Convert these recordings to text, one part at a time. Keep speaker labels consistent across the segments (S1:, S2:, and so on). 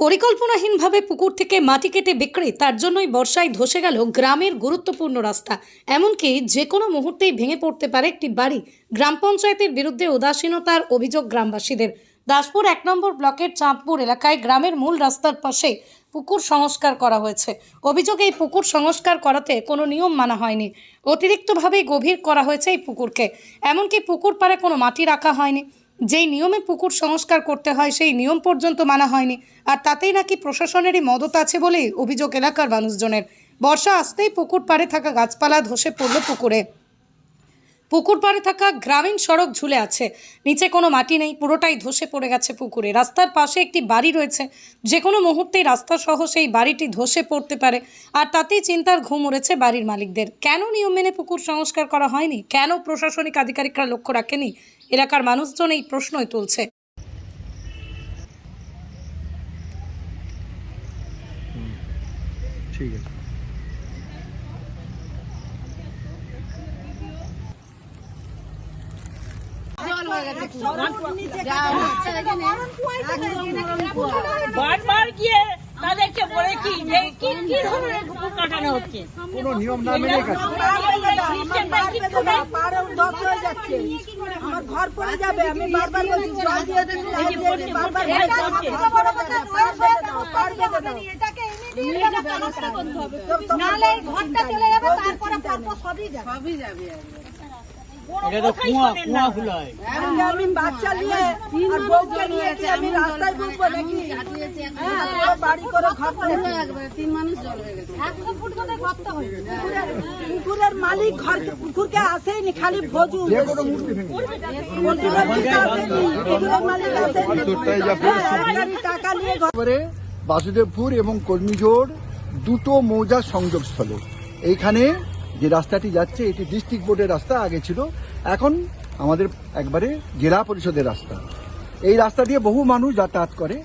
S1: পরিকল্পনাহীনভাবে পুকুর থেকে মাটি কেটে বিক্রি, তার জন্যই বর্ষায় ধসে গেল গ্রামের গুরুত্বপূর্ণ রাস্তা। এমনকি যে কোনো মুহূর্তেই ভেঙে পড়তে পারে একটি বাড়ি। গ্রাম পঞ্চায়েতের বিরুদ্ধে উদাসীনতার অভিযোগ গ্রামবাসীদের। দাসপুর এক নম্বর ব্লকের চাঁদপুর এলাকায় গ্রামের মূল রাস্তার পাশে পুকুর সংস্কার করা হয়েছে। অভিযোগ এই পুকুর সংস্কার করাতে কোনো নিয়ম মানা হয়নি। অতিরিক্তভাবে গভীর করা হয়েছে এই পুকুরকে। এমনকি পুকুর পাড়ে কোনো মাটি রাখা হয়নি। যেই নিয়মে পুকুর সংস্কার করতে হয়, সেই নিয়ম পর্যন্ত মানা হয়নি। আর তাতেই নাকি প্রশাসনেরই মদত আছে বলেই অভিযোগ এলাকার মানুষজনের। বর্ষা আসতেই পুকুর পাড়ে থাকা গাছপালা ধসে পড়ল পুকুরে। পুকুর পাড়ে থাকা গ্রামীণ সড়ক ঝুলে আছে। নিচে কোনো মাটি নেই, পুরোটাই ধসে পড়ে গেছে পুকুরে। রাস্তার পাশে একটি বাড়ি রয়েছে। যে কোনো মুহূর্তেই রাস্তা সহ সেই বাড়িটি ধসে পড়তে পারে। আর তাতেই চিন্তার ঘুম উড়েছে বাড়ির মালিকদের। কেন নিয়ম মেনে পুকুর সংস্কার করা হয়নি? কেন প্রশাসনিক আধিকারিকরা লক্ষ্য রাখেনি? এলাকার মানুষজন এই প্রশ্নই তুলছে।
S2: ঠিক আছে।
S3: বারবার গিয়ে তাদেরকে বলেছি যে কি কি ধরনের পুকুর কাটানো হচ্ছে?
S2: কোনো নিয়ম না মেনে কাজ।
S3: সিস্টেমটা কিচ্ছু নেই।
S4: আমার ঘর পড়ে যাবে আমি বারবার বলছি জল দিয়ে দিন, বারবার ঘরটা চলে যাবে তারপরে পরপর সবই যাবে।
S3: এটা তো কুয়া কুয়া হয়
S4: আমি- আমি বাচ্চা নিয়ে আর বউকে নিয়ে কি আমি রাস্তায় নাকি? হ্যাঁ, বাড়ি করে ঘর করে একশো ফুট করে গর্ত হয়েছে। পুকুরের- পুকুরের মালিক ঘর পুকুরকে আসেনি খালি ভোজু। হ্যাঁ, সরকারি টাকা নিয়ে ঘর
S2: বাসুদেবপুর এবং কর্মীজোড় দুটো মৌজার সংযোগস্থলে। এইখানে যে রাস্তাটি যাচ্ছে এটি ডিস্ট্রিক্ট বোর্ডের রাস্তা আগে ছিল এখন আমাদের একবারে জেলা পরিষদের রাস্তা। এই রাস্তা দিয়ে বহু মানুষ যাতায়াত করে।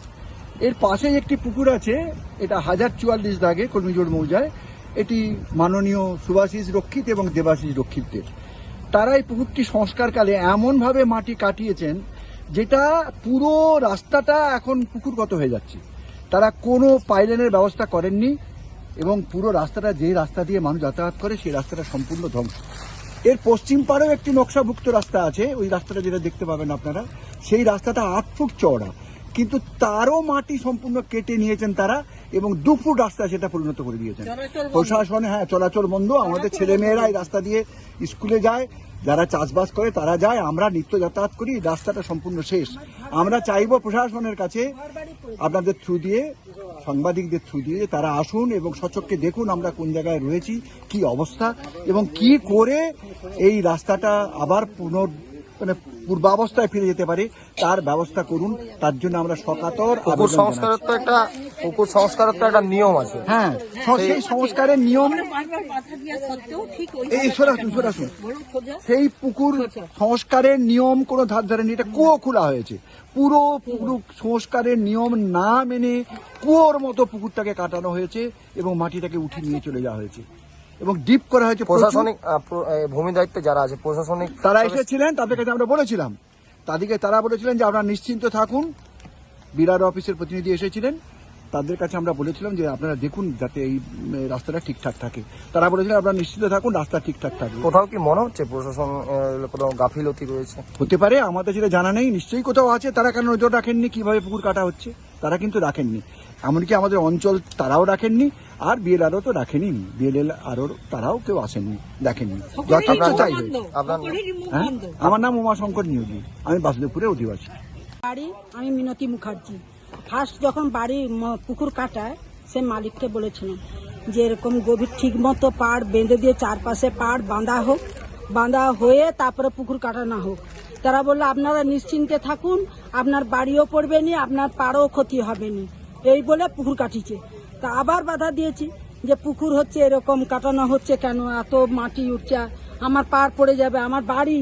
S2: এর পাশে একটি পুকুর আছে, এটা হাজার চুয়াল্লিশ দাগে কর্মীজোড় মৌজায়। এটি মাননীয় সুভাষিস রক্ষিত এবং দেবাশিস রক্ষিতদের। তারা এই পুকুরটি সংস্কারকালে এমনভাবে মাটি কাটিয়েছেন, যেটা পুরো রাস্তাটা এখন পুকুরগত হয়ে যাচ্ছে। তারা কোনো পাইলেনের ব্যবস্থা করেননি এবং পুরো রাস্তাটা যে রাস্তা দিয়ে মানুষ যাতায়াত করে, সেই রাস্তাটা সম্পূর্ণ ধ্বংস। এর পশ্চিম পাড়েও একটি নকশাভুক্ত রাস্তা আছে, ওই রাস্তাটা যেটা দেখতে পাবেন আপনারা। সেই রাস্তাটা আট ফুট চওড়া। কিন্তু তারও মাটি সম্পূর্ণ কেটে নিয়েছেন তারা এবং দু ফুট রাস্তা সেটা পরিণত করে দিয়েছেন। প্রশাসন হ্যাঁ চলাচল বন্ধ। আমাদের ছেলেমেয়েরা এই রাস্তা দিয়ে স্কুলে যায় যারা চাষবাস করে তারা যায় আমরা নিত্য যাতায়াত করি রাস্তাটা সম্পূর্ণ শেষ। আমরা চাইব প্রশাসনের কাছে আপনাদের থ্রু দিয়ে সাংবাদিকদের থ্রু দিয়ে তারা আসুন এবং সচক্ষে দেখুন আমরা কোন জায়গায় রয়েছি কি অবস্থা এবং কি করে এই রাস্তাটা আবার পুনর মানে পূর্বাবস্থায় ফিরে যেতে পারে তার ব্যবস্থা করুন তার জন্য আমরা সকাতর
S5: পুকুর সংস্কারের তো একটা পুকুর সংস্কারের তো একটা নিয়ম আছে।
S2: হ্যাঁ সেই সংস্কারের নিয়ম এই সেই পুকুর সংস্কারের নিয়ম কোনো ধার ধরেনি এটা কুয়ো খোলা হয়েছে। পুরো পুরো সংস্কারের নিয়ম না মেনে কুয়োর মতো পুকুরটাকে কাটানো হয়েছে এবং মাটিটাকে উঠিয়ে নিয়ে চলে যাওয়া হয়েছে। এবং ডিপ করা হয়েছে
S5: প্রশাসনিক ভূমি দায়িত্বে যারা আছে প্রশাসনিক
S2: তারা এসেছিলেন তাদের কাছে আমরা বলেছিলাম। তাদেরকে তারা বলেছিলেন যে আপনারা নিশ্চিন্ত থাকুন। বিরার অফিসের প্রতিনিধি এসেছিলেন। তাদের কাছে আমরা বলেছিলাম যে আপনারা দেখুন যাতে এই রাস্তাটা ঠিকঠাক থাকে। তারা বলেছিলেন আপনারা নিশ্চিন্ত থাকুন রাস্তা ঠিকঠাক থাকবে।
S5: কোথাও কি মনে হচ্ছে প্রশাসন কোথাও গাফিলতি রয়েছে?
S2: হতে পারে আমাদের সেটা জানা নেই নিশ্চয়ই কোথাও আছে। তারা কেন নজর রাখেননি? কীভাবে পুকুর কাটা হচ্ছে? তারা কিন্তু রাখেননি। এমনকি আমাদের অঞ্চল তারাও রাখেননি। আর বিএলআরও তো রাখেনি। বিএলএল আরও তারাও কেউ আসেননি যথেষ্ট চাইবে হ্যাঁ? আমার নাম উমাশঙ্কর নিয়োগী। আমি বাসুদেবপুরের অধিবাসী।
S4: বাড়ি আমি মিনতি মুখার্জি। ফার্স্ট যখন বাড়ি পুকুর কাটায় সে মালিককে বলেছিলাম যে এরকম গভীর ঠিক মতো পাড় বেঁধে দিয়ে চারপাশে পাড় বাঁধা হোক বাঁধা হয়ে তারপরে পুকুর কাটানো হোক। তারা বলল আপনারা নিশ্চিন্তে থাকুন আপনার বাড়িও পড়বে নি আপনার পাড়ও ক্ষতি হবে নি। এই বলে পুকুর কাটিছে তা আবার বাধা দিয়েছি যে পুকুর হচ্ছে এরকম, কাটানো হচ্ছে কেন, এত মাটি উঠছে, আমার পার পড়ে যাবে, আমার বাড়ি,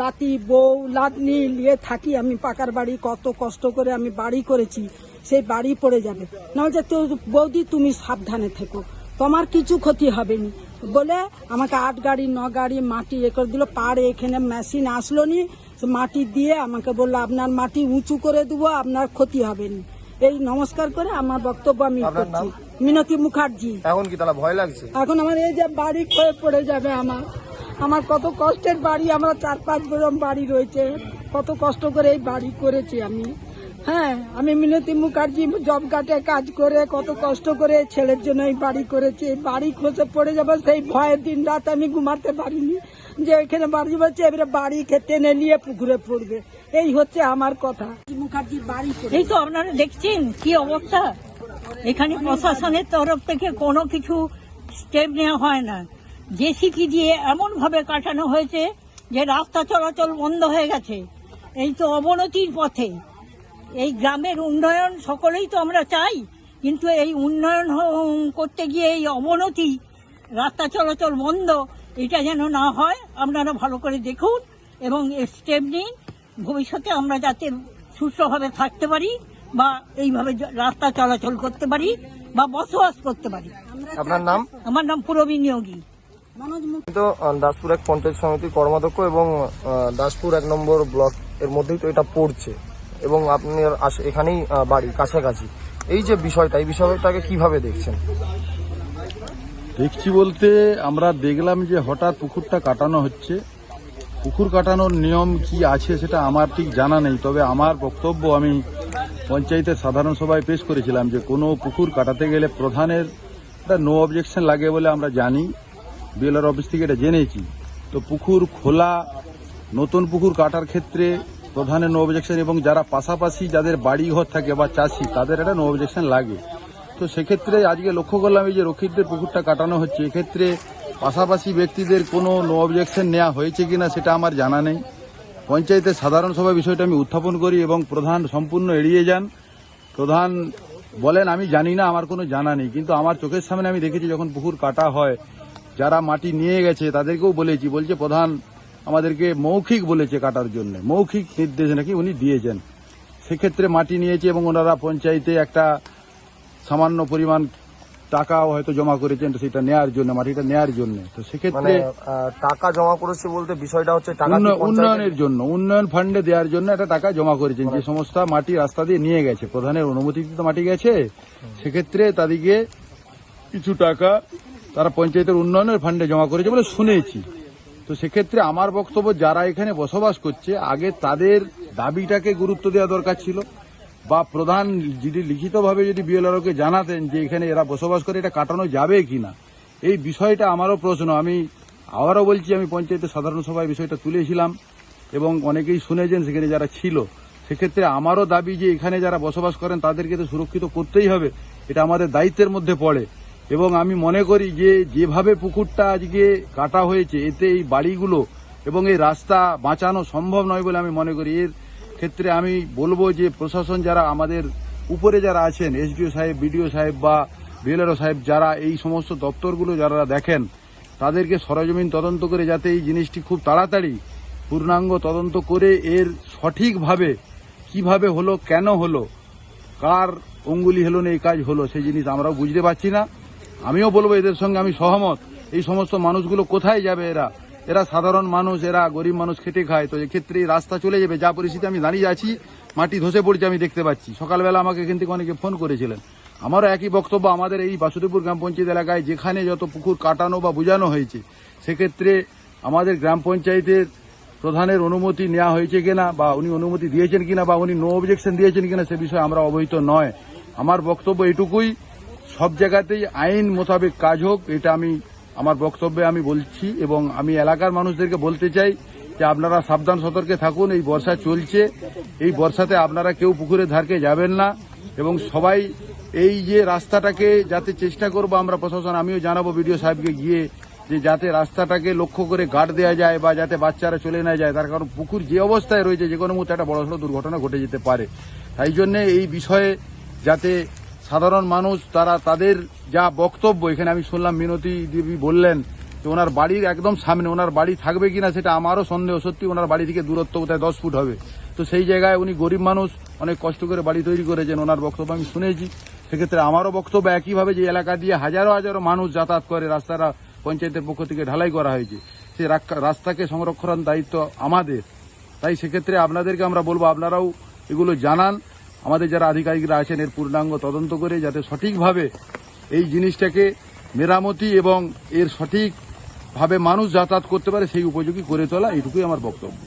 S4: লাতি, বউ, লাতনি, নিয়ে থাকি আমি, পাকার বাড়ি, কত কষ্ট করে আমি বাড়ি করেছি, সেই বাড়ি পড়ে যাবে। না যে বৌদি, তুমি সাবধানে থেকো, তোমার কিছু ক্ষতি হবে নি বলে আমাকে আট গাড়ি, ন গাড়ি মাটি এ করে দিল পাড়ে এখানে মেশিন আসলো নি, মাটি দিয়ে আমাকে বলল, আপনার মাটি উঁচু করে দেবো, আপনার ক্ষতি হবে নি। এই নমস্কার করে আমার বক্তব্য আমি করছি। মিনতি মুখার্জি।
S5: এখন কি তাহলে ভয় লাগছে?
S4: এখন আমার এই যে বাড়ি ক্ষয়ে পড়ে যাবে আমার। আমার কত কষ্টের বাড়ি আমরা চার পাঁচ বরম বাড়ি রয়েছে। কত কষ্ট করে এই বাড়ি করেছি আমি। হ্যাঁ আমি মিনতি মুখার্জি জব কাটে কাজ করে কত কষ্ট করে ছেলের জন্য এই বাড়ি করেছি। এই বাড়ি খসে পড়ে যাবে সেই ভয়ে দিন রাত আমি ঘুমাতে পারিনি। যে এখানে বাড়ি বলছে এবারে বাড়ি টেনে নিয়ে পুকুরে পড়বে। এই হচ্ছে আমার কথা। মুখার্জির বাড়ি
S3: এই তো আপনারা দেখছেন কি অবস্থা? এখানে প্রশাসনের তরফ থেকে কোনো কিছু স্টেপ নেওয়া হয় না। জেসিপি দিয়ে এমন ভাবে কাটানো হয়েছে যে রাস্তা চলাচল বন্ধ হয়ে গেছে। এই তো অবনতির পথে। এই গ্রামের উন্নয়ন সকলেই তো আমরা চাই, কিন্তু এই উন্নয়ন করতে গিয়ে এই অবনতি, রাস্তা চলাচল বন্ধ, এটা যেন না হয়, আপনারা ভালো করে দেখুন এবং স্টেপ নিন। ভবিষ্যতে আমরা যাতে সুস্থভাবে থাকতে পারি বা এইভাবে রাস্তা চলাচল করতে পারি বা বসবাস করতে পারি।
S5: আপনার নাম?
S3: আমার নাম পুরবী নিয়োগী।
S5: তো দাসপুর এক পঞ্চায়েত সমিতির কর্মাধ্যক্ষ এবং দাসপুর এক নম্বর ব্লক এর মধ্যেই তো এটা পড়ছে এবং আপনার এখানেই বাড়ি কাছাকাছি। এই যে বিষয়টা এই বিষয়টাকে কীভাবে দেখছেন?
S6: দেখছি বলতে আমরা দেখলাম যে হঠাৎ পুকুরটা কাটানো হচ্ছে। পুকুর কাটানোর নিয়ম কি আছে সেটা আমার ঠিক জানা নেই। তবে আমার বক্তব্য আমি পঞ্চায়েতের সাধারণ সভায় পেশ করেছিলাম যে কোনো পুকুর কাটাতে গেলে প্রধানের একটা নো অবজেকশন লাগে বলে আমরা জানি। বিএলআর অফিস থেকে এটা জেনেছি। তো পুকুর খোলা, নতুন পুকুর কাটার ক্ষেত্রে প্রধানের নো অবজেকশন এবং যারা পাশাপাশি যাদের বাড়ি ঘর থাকে বা চাষি, তাদের একটা নো অবজেকশন লাগে। তো সেক্ষেত্রে আজকে লক্ষ্য করলাম এই যে রক্ষিতদের পুকুরটা কাটানো হচ্ছে। এক্ষেত্রে পাশাপাশি ব্যক্তিদের কোনো নো অবজেকশন নেওয়া হয়েছে কিনা সেটা আমার জানা নেই। পঞ্চায়েতের সাধারণ সভা বিষয়টা আমি উত্থাপন করি এবং প্রধান সম্পূর্ণ এড়িয়ে যান। প্রধান বলেন, আমি জানি না, আমার কোনো জানা নেই। কিন্তু আমার চোখের সামনে আমি দেখেছি যখন পুকুর কাটা হয়, যারা মাটি নিয়ে গেছে তাদেরকেও বলেছি। বলছে, প্রধান আমাদেরকে মৌখিক বলেছে কাটার জন্য। মৌখিক নির্দেশ নাকি উনি দিয়েছেন। সেক্ষেত্রে মাটি নিয়েছে এবং ওনারা পঞ্চায়েতে একটা সামান্য পরিমাণ টাকাও হয়তো জমা করেছেন তো সেটা নেয়ার জন্য মাটিটা নেয়ার জন্য। তো
S5: মানে
S6: সেক্ষেত্রে
S5: টাকা জমা করেছে বলতে বিষয়টা হচ্ছে
S6: উন্নয়নের জন্য উন্নয়ন ফান্ডে দেওয়ার জন্য একটা টাকা জমা করেছেন যে সমস্ত মাটি রাস্তা দিয়ে নিয়ে গেছে প্রধানের অনুমতিতে তো মাটি গেছে। সেক্ষেত্রে তাদেরকে কিছু টাকা তারা পঞ্চায়েতের উন্নয়নের ফান্ডে জমা করেছে বলে শুনেছি। তো সেক্ষেত্রে আমার বক্তব্য যারা এখানে বসবাস করছে আগে তাদের দাবিটাকে গুরুত্ব দেওয়া দরকার ছিল। বা প্রধান যদি লিখিতভাবে যদি বিএলআরওকে জানাতেন যে এখানে এরা বসবাস করে, এটা কাটানো যাবে কিনা? এই বিষয়টা আমারও প্রশ্ন। আমি আবারও বলছি, আমি পঞ্চায়েতের সাধারণ সভায় বিষয়টা তুলেছিলাম এবং অনেকেই শুনেছেন সেখানে যারা ছিল। সেক্ষেত্রে আমারও দাবি যে এখানে যারা বসবাস করেন, তাদেরকে তো সুরক্ষিত করতেই হবে। এটা আমাদের দায়িত্বের মধ্যে পড়ে। এবং আমি মনে করি যে যেভাবে পুকুরটা আজকে কাটা হয়েছে, এতে এই বাড়িগুলো এবং এই রাস্তা বাঁচানো সম্ভব নয় বলে আমি মনে করি। এর ক্ষেত্রে আমি বলব যে প্রশাসন যারা আমাদের উপরে যারা আছেন, এসডিও সাহেব, বিডিও সাহেব বা বিএলআরও সাহেব, যারা এই সমস্ত দপ্তরগুলো যারা দেখেন, তাদেরকে সরজমিন তদন্ত করে যাতে এই জিনিসটি খুব তাড়াতাড়ি পূর্ণাঙ্গ তদন্ত করে এর সঠিকভাবে কীভাবে হলো, কেন হলো, কার অঙ্গুলি হলো এই কাজ হলো, সেই জিনিস আমরাও বুঝতে পারছি না। আমিও বলব এদের সঙ্গে আমি সহমত, এই সমস্ত মানুষগুলো কোথায় যাবে এরা? এরা সাধারণ মানুষ, এরা গরিব মানুষ খেটে খায়। তো এক্ষেত্রে রাস্তা চলে যাবে, যা পরিস্থিতি আমি দাঁড়িয়ে আছি, মাটি ধসে পড়ছে আমি দেখতে পাচ্ছি। সকালবেলা আমাকে এখান থেকে অনেকে ফোন করেছিলেন। আমারও একই বক্তব্য, আমাদের এই বাসুদেবপুর গ্রাম পঞ্চায়েত এলাকায় যেখানে যত পুকুর কাটানো বা বোঝানো হয়েছে, সেক্ষেত্রে আমাদের গ্রাম পঞ্চায়েতের প্রধানের অনুমতি নেওয়া হয়েছে কিনা, বা উনি অনুমতি দিয়েছেন কিনা, বা উনি নো অবজেকশন দিয়েছেন কিনা, সে বিষয়ে আমরা অবহিত নয়। আমার বক্তব্য এটুকুই, সব জায়গাতেই আইন মোতাবেক কাজ হোক, এটা আমি আমার বক্তব্যে আমি বলছি এবং আমি এলাকার মানুষদেরকে বলতে চাই যে আপনারা সাবধান, সতর্কে থাকুন। এই বর্ষা চলছে। এই বর্ষাতে আপনারা কেউ পুকুরের ধারকে যাবেন না এবং সবাই এই যে রাস্তাটাকে যাতে চেষ্টা করব আমরা প্রশাসন, আমিও জানাব বিডিও সাহেবকে গিয়ে যে যাতে রাস্তাটাকে লক্ষ্য করে গার্ড দেওয়া যায় বা যাতে বাচ্চারা চলে না যায়। তার কারণ পুকুর যে অবস্থায় রয়েছে যে কোনো মুহূর্তে একটা বড়সড় দুর্ঘটনা ঘটে যেতে পারে। তাই জন্য এই বিষয়ে যাতে সাধারণ মানুষ, তারা তাদের যা বক্তব্য, এখানে আমি শুনলাম মিনতি দেবী বললেন যে ওনার বাড়ির একদম সামনে, ওনার বাড়ি থাকবে কিনা সেটা আমারও সন্দেহ, সত্যি ওনার বাড়ি থেকে দূরত্ব কোথায় দশ ফুট হবে। তো সেই জায়গায় উনি গরিব মানুষ, অনেক কষ্ট করে বাড়ি তৈরি করেছেন, ওনার বক্তব্য আমি শুনেছি। সেক্ষেত্রে আমারও বক্তব্য একইভাবে যে এলাকা দিয়ে হাজারো হাজারো মানুষ যাতায়াত করে, রাস্তাটা পঞ্চায়েতের পক্ষ থেকে ঢালাই করা হয়েছে। সেই রাস্তাকে সংরক্ষণ দায়িত্ব আমাদের। তাই সেক্ষেত্রে আপনাদেরকে আমরা বলব, আপনারাও এগুলো জানান। আমাদের যারা আধিকারিকরা আছেন, এর পূর্ণাঙ্গ তদন্ত করে যাতে সঠিকভাবে এই জিনিসটাকে মেরামতি এবং এর সঠিকভাবে মানুষ যাতায়াত করতে পারে, সেই উপযোগী করে তোলা এইটুকুই আমার বক্তব্য।